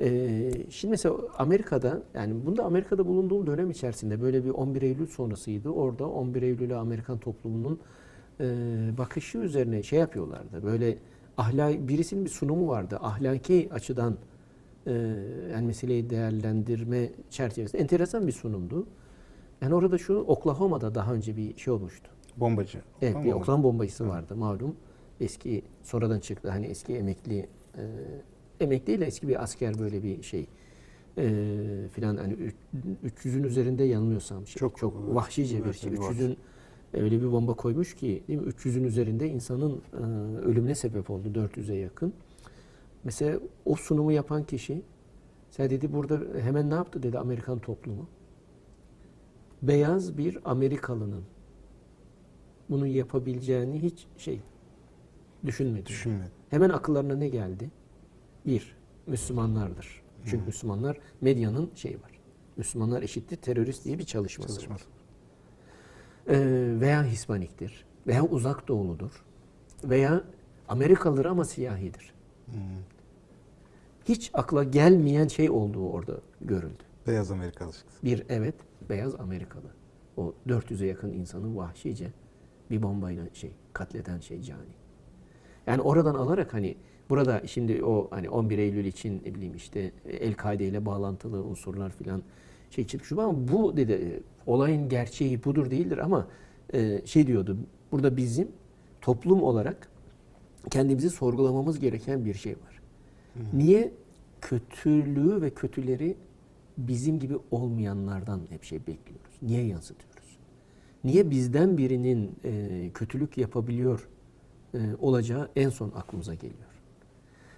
Ee, şimdi mesela Amerika'da yani bunda Amerika'da bulunduğum dönem içerisinde böyle bir 11 Eylül sonrasıydı. Orada 11 Eylül'e Amerikan toplumunun e, bakışı üzerine şey yapıyorlardı. Böyle ahlak birisinin bir sunumu vardı. Ahlaki açıdan e, yani meseleyi değerlendirme çerçevesinde enteresan bir sunumdu. Yani orada şu Oklahoma'da daha önce bir şey olmuştu. Bombacı. Evet Tamam bir? Oklahoma bombacısı vardı malum. Eski sonradan çıktı hani eski emekli e, emekli ile eski bir asker böyle bir şey e, filan hani üç- 300'ün üzerinde yanılmıyorsam şey, Çok, çok, evet, vahşice bir şey. evet, 300'ün öyle bir bomba koymuş ki değil mi? 300'ün üzerinde insanın e, ölümüne sebep oldu 400'e yakın. Mesela o sunumu yapan kişi sen dedi burada hemen ne yaptı dedi Amerikan toplumu. Beyaz bir Amerikalının bunu yapabileceğini hiç şey düşünmedi. Düşünmedim. Hemen akıllarına ne geldi? Bir, Müslümanlardır. Çünkü Müslümanlar medyanın şeyi var. Müslümanlar eşittir terörist diye bir çalışması, Çalışması. var. Ee, veya Hispaniktir. Veya uzak doğuludur. Veya Amerikalıdır ama siyahidir. Hmm. Hiç akla gelmeyen şey olduğu orada görüldü. Beyaz Amerikalı çıktı. Bir evet beyaz Amerikalı. O 400'e yakın insanı vahşice bir bombayla şey katleden şey cani. Yani oradan alarak hani burada şimdi o hani 11 Eylül için ne bileyim işte El-Kaide ile bağlantılı unsurlar filan şey çıkmış ama bu dedi olayın gerçeği budur değildir ama e, şey diyordu burada bizim toplum olarak kendimizi sorgulamamız gereken bir şey var. Niye kötülüğü ve kötüleri bizim gibi olmayanlardan hep şey bekliyoruz? Niye yansıtıyoruz? Niye bizden birinin e, kötülük yapabiliyor e, olacağı en son aklımıza geliyor?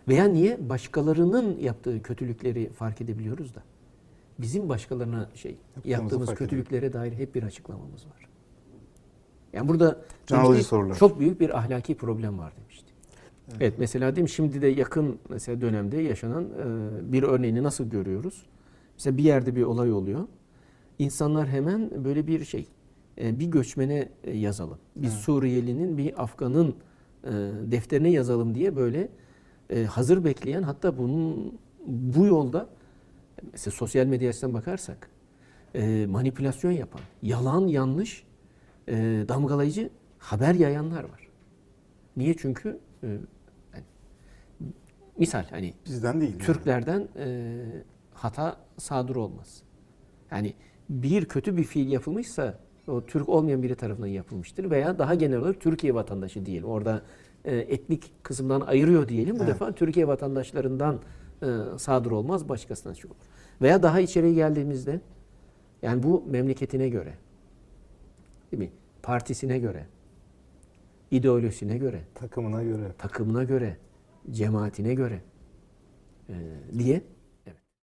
Veya niye başkalarının yaptığı kötülükleri fark edebiliyoruz da bizim başkalarına şey Yaptığımızı yaptığımız kötülüklere dair hep bir açıklamamız var. Yani burada demişti, çok büyük bir ahlaki problem var demişti. Evet. mesela değil mi şimdi de yakın mesela dönemde yaşanan e, bir örneğini nasıl görüyoruz? Mesela bir yerde bir olay oluyor. İnsanlar hemen böyle bir şey e, bir göçmene e, yazalım. Bir Evet. Suriyelinin bir Afgan'ın e, defterine yazalım diye böyle e, hazır bekleyen hatta bunun bu yolda mesela sosyal medya açısından bakarsak e, manipülasyon yapan, yalan yanlış e, damgalayıcı haber yayanlar var. Niye? Çünkü e, yani, misal hani Bizden değil. Türklerden e, hata sadır olmaz. Yani bir kötü bir fiil yapılmışsa o Türk olmayan biri tarafından yapılmıştır veya daha genel olarak Türkiye vatandaşı diyelim. Orada etnik kısımdan ayırıyor diyelim. Bu Evet. defa Türkiye vatandaşlarından e, sadır olmaz, başkasından şey olur. Veya daha içeriye geldiğimizde yani bu memleketine göre, değil mi? Partisine göre, ideolojisine göre, Takımına göre. takımına göre, cemaatine göre e, diye